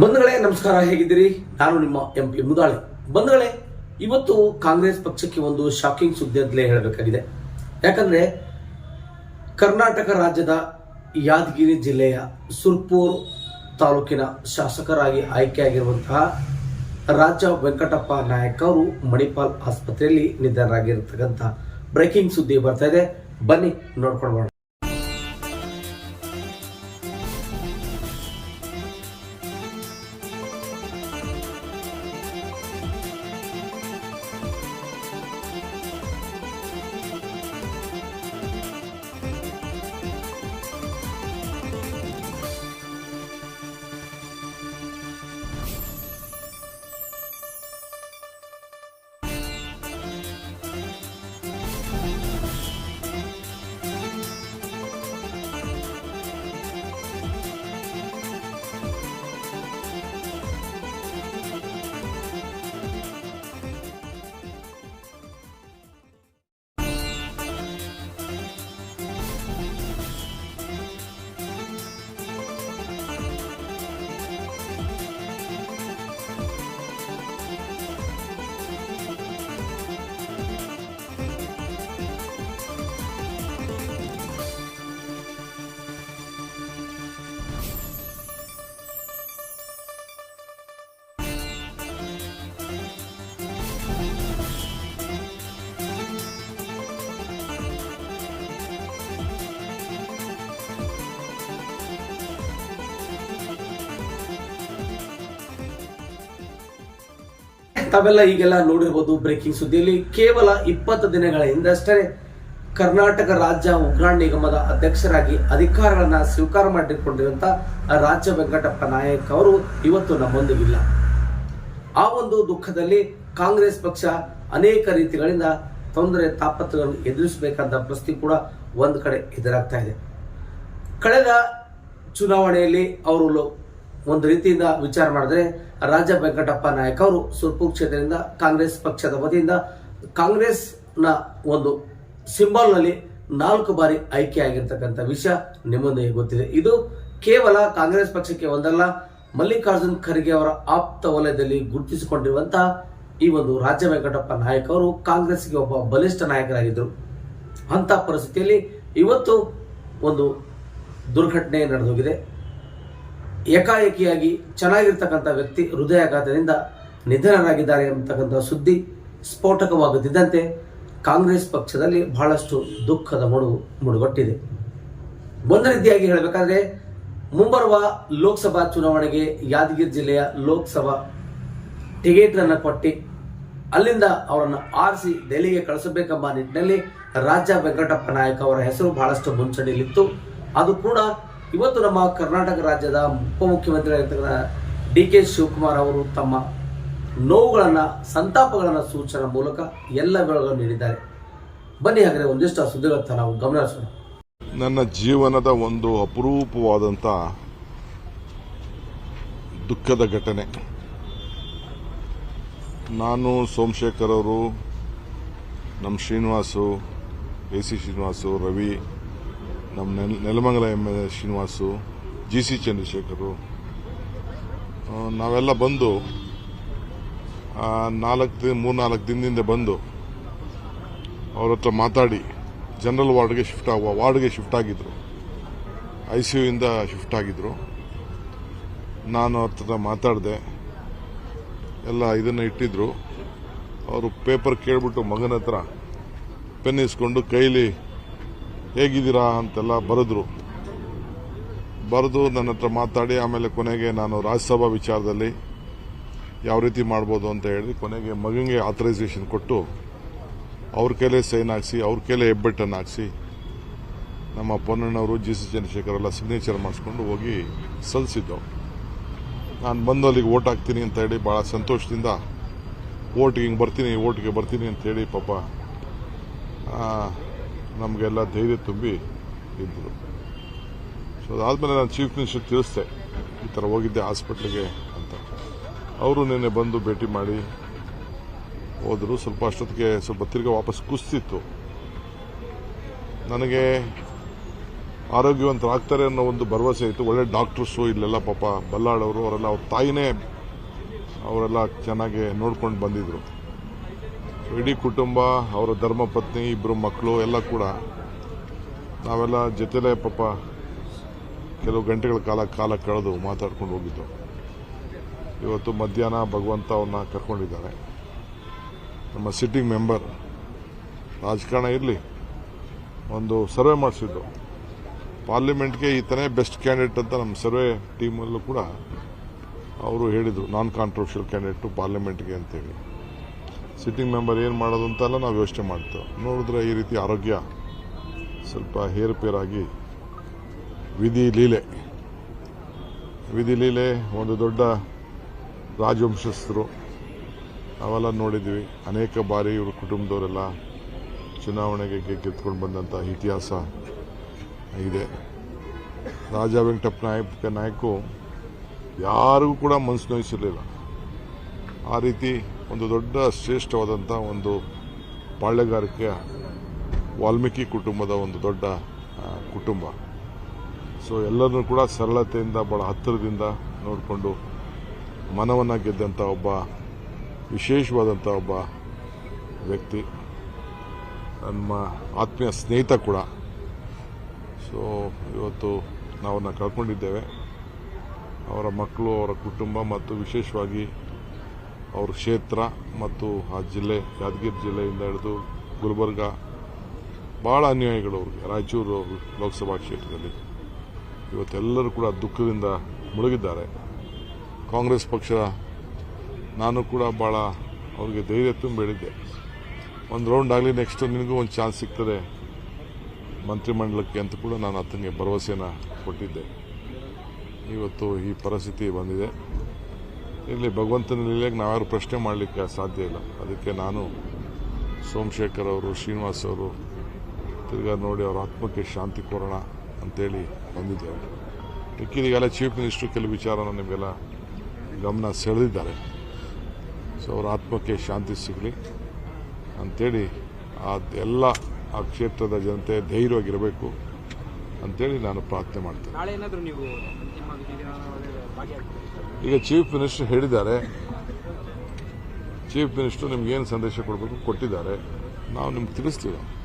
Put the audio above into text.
ಬಂಧುಗಳೇ, ನಮಸ್ಕಾರ, ಹೇಗಿದ್ದೀರಿ? ನಾನು ನಿಮ್ಮ ಎಂ ಪಿ ಮುದಾಳೆ. ಬಂಧುಗಳೇ, ಇವತ್ತು ಕಾಂಗ್ರೆಸ್ ಪಕ್ಷಕ್ಕೆ ಒಂದು ಶಾಕಿಂಗ್ ಸುದ್ದಿ ಅಂತಲೇ ಹೇಳಬೇಕಾಗಿದೆ. ಯಾಕಂದ್ರೆ, ಕರ್ನಾಟಕ ರಾಜ್ಯದ ಯಾದಗಿರಿ ಜಿಲ್ಲೆಯ ಸುರ್ಪೂರ್ ತಾಲೂಕಿನ ಶಾಸಕರಾಗಿ ಆಯ್ಕೆಯಾಗಿರುವಂತಹ ರಾಜ ವೆಂಕಟಪ್ಪ ನಾಯಕ್ ಅವರು ಮಣಿಪಾಲ್ ಆಸ್ಪತ್ರೆಯಲ್ಲಿ ನಿಧನರಾಗಿರ್ತಕ್ಕಂಥ ಬ್ರೇಕಿಂಗ್ ಸುದ್ದಿ ಬರ್ತಾ ಇದೆ. ಬನ್ನಿ, ನೋಡ್ಕೊಂಡು ತಾವೆಲ್ಲ ಈಗೆಲ್ಲ ನೋಡಿರ್ಬೋದು ಬ್ರೇಕಿಂಗ್ ಸುದ್ದಿಯಲ್ಲಿ ಕೇವಲ ಇಪ್ಪತ್ತು ದಿನಗಳ ಹಿಂದಷ್ಟೇ ಕರ್ನಾಟಕ ರಾಜ್ಯ ಉಗ್ರಾಣ ನಿಗಮದ ಅಧ್ಯಕ್ಷರಾಗಿ ಅಧಿಕಾರಗಳನ್ನ ಸ್ವೀಕಾರ ಮಾಡಿಕೊಂಡಿರುವಂತ ರಾಜ್ಯ ವೆಂಕಟಪ್ಪ ನಾಯಕ್ ಅವರು ಇವತ್ತು ನಮ್ಮೊಂದಿಗಿಲ್ಲ. ಆ ಒಂದು ದುಃಖದಲ್ಲಿ ಕಾಂಗ್ರೆಸ್ ಪಕ್ಷ ಅನೇಕ ರೀತಿಗಳಿಂದ ತೊಂದರೆ ತಾಪತ್ರಗಳನ್ನು ಎದುರಿಸಬೇಕಾದ ಪರಿಸ್ಥಿತಿ ಕೂಡ ಒಂದು ಕಡೆ ಎದುರಾಗ್ತಾ ಇದೆ. ಕಳೆದ ಚುನಾವಣೆಯಲ್ಲಿ ಅವರು ಒಂದು ರೀತಿಯಿಂದ ವಿಚಾರ ಮಾಡಿದ್ರೆ ರಾಜ ವೆಂಕಟಪ್ಪ ನಾಯಕ್ ಅವರು ಸುರ್ಪುರ್ ಕ್ಷೇತ್ರದಿಂದ ಕಾಂಗ್ರೆಸ್ ಪಕ್ಷದ ವತಿಯಿಂದ ಕಾಂಗ್ರೆಸ್ನ ಒಂದು ಸಿಂಬಲ್ನಲ್ಲಿ ನಾಲ್ಕು ಬಾರಿ ಆಯ್ಕೆಯಾಗಿರ್ತಕ್ಕಂಥ ವಿಷಯ ನಿಮ್ಮೊಂದಿಗೆ ಗೊತ್ತಿದೆ. ಇದು ಕೇವಲ ಕಾಂಗ್ರೆಸ್ ಪಕ್ಷಕ್ಕೆ ಒಂದಲ್ಲ, ಮಲ್ಲಿಕಾರ್ಜುನ್ ಖರ್ಗೆ ಅವರ ಆಪ್ತ ವಲಯದಲ್ಲಿ ಗುರುತಿಸಿಕೊಂಡಿರುವಂತಹ ಈ ಒಂದು ರಾಜ ವೆಂಕಟಪ್ಪ ನಾಯಕ್ ಅವರು ಕಾಂಗ್ರೆಸ್ಗೆ ಒಬ್ಬ ಬಲಿಷ್ಠ ನಾಯಕರಾಗಿದ್ದರು. ಅಂತ ಪರಿಸ್ಥಿತಿಯಲ್ಲಿ ಇವತ್ತು ಒಂದು ದುರ್ಘಟನೆ ನಡೆದೋಗಿದೆ. ಏಕಾಏಕಿಯಾಗಿ ಚೆನ್ನಾಗಿರ್ತಕ್ಕಂಥ ವ್ಯಕ್ತಿ ಹೃದಯಾಘಾತದಿಂದ ನಿಧನರಾಗಿದ್ದಾರೆ ಎಂಬತಕ್ಕಂಥ ಸುದ್ದಿ ಸ್ಫೋಟಕವಾಗುತ್ತಿದ್ದಂತೆ ಕಾಂಗ್ರೆಸ್ ಪಕ್ಷದಲ್ಲಿ ಬಹಳಷ್ಟು ದುಃಖದ ಮುಡುಗು ಮುಡುಗಟ್ಟಿದೆ. ಒಂದು ರೀತಿಯಾಗಿ ಹೇಳಬೇಕಾದ್ರೆ, ಮುಂಬರುವ ಲೋಕಸಭಾ ಚುನಾವಣೆಗೆ ಯಾದಗಿರಿ ಜಿಲ್ಲೆಯ ಲೋಕಸಭಾ ಟಿಕೆಟ್ ಅನ್ನು ಕೊಟ್ಟು, ಅಲ್ಲಿಂದ ಅವರನ್ನು ಆರಿಸಿ ದೆಹಲಿಗೆ ಕಳಿಸಬೇಕೆಂಬ ನಿಟ್ಟಿನಲ್ಲಿ ರಾಜ ವೆಂಕಟಪ್ಪ ನಾಯಕ್ ಅವರ ಹೆಸರು ಬಹಳಷ್ಟು ಮುಂಚೂಣಿಯಲ್ಲಿತ್ತು. ಅದು ಕೂಡ ಇವತ್ತು ನಮ್ಮ ಕರ್ನಾಟಕ ರಾಜ್ಯದ ಉಪಮುಖ್ಯಮಂತ್ರಿಯಾಗಿರ್ತಕ್ಕಂಥ ಡಿ ಕೆ ಶಿವಕುಮಾರ್ ಅವರು ತಮ್ಮ ನೋವುಗಳನ್ನು, ಸಂತಾಪಗಳನ್ನು ಸೂಚನೆ ಮೂಲಕ ಎಲ್ಲ ವಿವರಗಳನ್ನು ನೀಡಿದ್ದಾರೆ. ಬನ್ನಿ ಹಾಗೆ ಒಂದಿಷ್ಟು ಸುದ್ದಿಗಳ ಸುದ್ದಿಗಳತ್ತ ನಾವು ಗಮನಿಸೋಣ. ನನ್ನ ಜೀವನದ ಒಂದು ಅಪರೂಪವಾದಂಥ ದುಃಖದ ಘಟನೆ. ನಾನು ಸೋಮಶೇಖರ್ ಅವರು ನಮ್ಮ ಶ್ರೀನಿವಾಸು, ಎ ಸಿ ಶ್ರೀನಿವಾಸು, ರವಿ ನಮ್ಮ ನೆಲ್, Nelamangala M L A Srinivas, G C Chandrashekar ನಾವೆಲ್ಲ ಬಂದು ನಾಲ್ಕು ದಿನ ಮೂರ್ನಾಲ್ಕು ದಿನದಿಂದ ಬಂದು, ಅವ್ರ ಹತ್ರ ಮಾತಾಡಿ, ಜನರಲ್ ವಾರ್ಡ್ಗೆ ಶಿಫ್ಟ್ ಆಗುವ, ವಾರ್ಡ್ಗೆ ಶಿಫ್ಟ್ ಆಗಿದ್ರು. ಐ ಸಿ ಯುಯಿಂದ ಶಿಫ್ಟ್ ಆಗಿದ್ರು. ನಾನು ಅವ್ರ ಹತ್ರ ಮಾತಾಡಿದೆ. ಎಲ್ಲ ಇದನ್ನು ಇಟ್ಟಿದ್ರು. ಅವರು ಪೇಪರ್ ಕೇಳಿಬಿಟ್ಟು ಮಗನ ಹತ್ರ ಪೆನ್ ಇಸ್ಕೊಂಡು ಕೈಲಿ ಹೇಗಿದ್ದೀರಾ ಅಂತೆಲ್ಲ ಬರೆದ್ರು. ಬರೆದು ನನ್ನ ಹತ್ರ ಮಾತಾಡಿ, ಆಮೇಲೆ ಕೊನೆಗೆ ನಾನು ರಾಜ್ಯಸಭಾ ವಿಚಾರದಲ್ಲಿ ಯಾವ ರೀತಿ ಮಾಡ್ಬೋದು ಅಂತ ಹೇಳಿ ಕೊನೆಗೆ ಮಗನಿಗೆ ಆಥರೈಸೇಷನ್ ಕೊಟ್ಟು, ಅವ್ರ ಕೈಲೇ ಸೈನ್ ಹಾಕ್ಸಿ, ಅವ್ರ ಕೈಲೇ ಹೆಬ್ಬೆಟ್ಟನ್ನು ಹಾಕ್ಸಿ, ನಮ್ಮ ಪೊನ್ನಣ್ಣವರು, ಜಿ ಸಿ ಚಂದ್ರಶೇಖರ್ ಎಲ್ಲ ಸಿಗ್ನೇಚರ್ ಮಾಡಿಸ್ಕೊಂಡು ಹೋಗಿ ಸಲ್ಲಿಸಿದ್ದವು ನಾನು ಬಂದು ಅಲ್ಲಿಗೆ ಓಟ್ ಹಾಕ್ತೀನಿ ಅಂತ ಹೇಳಿ ಭಾಳ ಸಂತೋಷದಿಂದ ಓಟ್ಗೆ ಹಿಂಗೆ ಬರ್ತೀನಿ ಓಟ್ಗೆ ಬರ್ತೀನಿ ಅಂತ ಹೇಳಿ ಪಾಪ ನಮಗೆಲ್ಲ ಧೈರ್ಯ ತುಂಬಿ ಇದ್ದರು ಸೊ ಅದಾದಮೇಲೆ ನಾನು ಚೀಫ್ ಮಿನಿಸ್ಟರ್ ತಿಳಿಸ್ದೆ, ಈ ಥರ ಹೋಗಿದ್ದೆ ಹಾಸ್ಪಿಟ್ಲಿಗೆ ಅಂತ. ಅವರು ನಿನ್ನೆ ಬಂದು ಭೇಟಿ ಮಾಡಿ ಹೋದರು. ಸ್ವಲ್ಪ ಅಷ್ಟೊತ್ತಿಗೆ ಸ್ವಲ್ಪ ತಿರ್ಗಾ ವಾಪಸ್ ಕುಸ್ತಿತ್ತು. ನನಗೆ ಆರೋಗ್ಯವಂತರಾಗ್ತಾರೆ ಅನ್ನೋ ಒಂದು ಭರವಸೆ ಇತ್ತು. ಒಳ್ಳೆ ಡಾಕ್ಟರ್ಸು ಇಲ್ಲೆಲ್ಲ ಪಾಪ ಬಲ್ಲಾಳವರು, ಅವರೆಲ್ಲ ಅವ್ರ ತಾಯಿನೇ ಅವರೆಲ್ಲ ಚೆನ್ನಾಗಿ ನೋಡ್ಕೊಂಡು ಬಂದಿದ್ರು. ಇಡೀ ಕುಟುಂಬ, ಅವರ ಧರ್ಮಪತ್ನಿ ಇಬ್ಬರು ಮಕ್ಕಳು ಎಲ್ಲ ಕೂಡ ನಾವೆಲ್ಲ ಜೊತೆಲೇ ಪಾಪ ಕೆಲವು ಗಂಟೆಗಳ ಕಾಲ ಕಾಲ ಕಳೆದು ಮಾತಾಡ್ಕೊಂಡು ಹೋಗಿದ್ದು. ಇವತ್ತು ಮಧ್ಯಾಹ್ನ ಭಗವಂತ ಅವ್ರನ್ನ ಕರ್ಕೊಂಡಿದ್ದಾರೆ. ನಮ್ಮ ಸಿಟ್ಟಿಂಗ್ ಮೆಂಬರ್ ರಾಜಕಾರಣ ಇರಲಿ, ಒಂದು ಸರ್ವೆ ಮಾಡಿಸಿದ್ದು. ಪಾರ್ಲಿಮೆಂಟ್ಗೆ ಈತನೇ ಬೆಸ್ಟ್ ಕ್ಯಾಂಡಿಡೇಟ್ ಅಂತ ನಮ್ಮ ಸರ್ವೆ ಟೀಮಲ್ಲೂ ಕೂಡ ಅವರು ಹೇಳಿದರು ನಾನ್ ಕಾಂಟ್ರವರ್ಷಿಯಲ್ ಕ್ಯಾಂಡಿಡೇಟು ಪಾರ್ಲಿಮೆಂಟ್ಗೆ ಅಂತೇಳಿ. ಸಿಟ್ಟಿಂಗ್ ಮೆಂಬರ್ ಏನು ಮಾಡೋದು ಅಂತೆಲ್ಲ ನಾವು ಯೋಚನೆ ಮಾಡ್ತೇವೆ. ನೋಡಿದ್ರೆ ಈ ರೀತಿ ಆರೋಗ್ಯ ಸ್ವಲ್ಪ ಹೇರುಪೇರಾಗಿ ವಿಧಿ ಲೀಲೆ. ವಿಧಿ ಲೀಲೆ ಒಂದು ದೊಡ್ಡ ರಾಜವಂಶಸ್ಥರು. ಅವೆಲ್ಲ ನೋಡಿದ್ವಿ ಅನೇಕ ಬಾರಿ ಇವರು ಕುಟುಂಬದವರೆಲ್ಲ ಚುನಾವಣೆಗೆ ಗೆದ್ದುಕೊಂಡು ಬಂದಂಥ ಇತಿಹಾಸ ಇದೆ. ರಾಜ ವೆಂಕಟಪ್ಪ ನಾಯಕ ನಾಯಕು ಯಾರಿಗೂ ಕೂಡ ಮನಸ್ಸು ನೋಯಿಸಿರಲಿಲ್ಲ. ಆ ರೀತಿ ಒಂದು ದೊಡ್ಡ ಶ್ರೇಷ್ಠವಾದಂಥ ಒಂದು ಪಾಳ್ಯಗಾರಿಕೆಯ ವಾಲ್ಮೀಕಿ ಕುಟುಂಬದ ಒಂದು ದೊಡ್ಡ ಕುಟುಂಬ. ಸೊ ಎಲ್ಲರನ್ನೂ ಕೂಡ ಸರಳತೆಯಿಂದ ಭಾಳ ಹತ್ತಿರದಿಂದ ನೋಡಿಕೊಂಡು ಮನವನ್ನು ಗೆದ್ದಂಥ ಒಬ್ಬ ವಿಶೇಷವಾದಂಥ ಒಬ್ಬ ವ್ಯಕ್ತಿ, ನಮ್ಮ ಆತ್ಮೀಯ ಸ್ನೇಹಿತ ಕೂಡ. ಸೊ ಇವತ್ತು ನಾವನ್ನು ಕಳ್ಕೊಂಡಿದ್ದೇವೆ ಅವರ ಮಕ್ಕಳು, ಅವರ ಕುಟುಂಬ ಮತ್ತು ವಿಶೇಷವಾಗಿ ಅವ್ರ ಕ್ಷೇತ್ರ ಮತ್ತು ಆ ಜಿಲ್ಲೆ, ಯಾದಗಿರಿ ಜಿಲ್ಲೆಯಿಂದ ಹಿಡಿದು ಗುಲ್ಬರ್ಗ ಭಾಳ ಅನ್ಯಾಯಗಳು ಅವ್ರಿಗೆ. ರಾಯಚೂರು ಲೋಕಸಭಾ ಕ್ಷೇತ್ರದಲ್ಲಿ. ಇವತ್ತೆಲ್ಲರೂ ಕೂಡ ದುಃಖದಿಂದ ಮುಳುಗಿದ್ದಾರೆ. ಕಾಂಗ್ರೆಸ್ ಪಕ್ಷ, ನಾನು ಕೂಡ ಭಾಳ ಅವ್ರಿಗೆ ಧೈರ್ಯ ತುಂಬ ಹೇಳಿದ್ದೆ. ಒಂದು ರೌಂಡ್ ಆಗಲಿ, ನೆಕ್ಸ್ಟ್ ನಿನಗೂ ಒಂದು ಚಾನ್ಸ್ ಸಿಗ್ತದೆ ಮಂತ್ರಿಮಂಡಲಕ್ಕೆ ಅಂತ ಕೂಡ ನಾನು ಆತನಿಗೆ ಭರವಸೆಯನ್ನು ಕೊಟ್ಟಿದ್ದೆ. ಇವತ್ತು ಈ ಪರಿಸ್ಥಿತಿ ಬಂದಿದೆ. ಇಲ್ಲಿ ಭಗವಂತನ ಲೀಲೆಗೆ ನಾವ್ಯಾರು ಪ್ರಶ್ನೆ ಮಾಡಲಿಕ್ಕೆ ಸಾಧ್ಯ ಇಲ್ಲ. ಅದಕ್ಕೆ ನಾನು ಸೋಮಶೇಖರ್ ಅವರು, ಶ್ರೀನಿವಾಸ್ ಅವರು ತಿರ್ಗಾ ನೋಡಿ ಅವ್ರ ಆತ್ಮಕ್ಕೆ ಶಾಂತಿ ಕೊರೋಣ ಅಂತೇಳಿ ಬಂದಿದ್ದೇವೆ. ಮಿಕ್ಕಿದೀಗೆಲ್ಲ ಚೀಫ್ ಮಿನಿಸ್ಟ್ರು ಕೆಲವು ವಿಚಾರನ ನಿಮಗೆಲ್ಲ ಗಮನ ಸೆಳೆದಿದ್ದಾರೆ. ಸೊ ಅವ್ರ ಆತ್ಮಕ್ಕೆ ಶಾಂತಿ ಸಿಗಲಿ ಅಂಥೇಳಿ ಆ ಎಲ್ಲ ಆ ಕ್ಷೇತ್ರದ ಜನತೆ ಧೈರ್ಯವಾಗಿರಬೇಕು ಅಂತೇಳಿ ನಾನು ಪ್ರಾರ್ಥನೆ ಮಾಡ್ತೇನೆ. ಈಗ ಚೀಫ್ ಮಿನಿಸ್ಟರ್ ಹೇಳಿದ್ದಾರೆ. ಚೀಫ್ ಮಿನಿಸ್ಟರ್ ನಿಮ್ಗೆ ಏನು ಸಂದೇಶ ಕೊಡಬೇಕು? ಕೊಟ್ಟಿದ್ದಾರೆ. ನಾವು ನಿಮ್ಗೆ ತಿಳಿಸ್ತೀವಿ.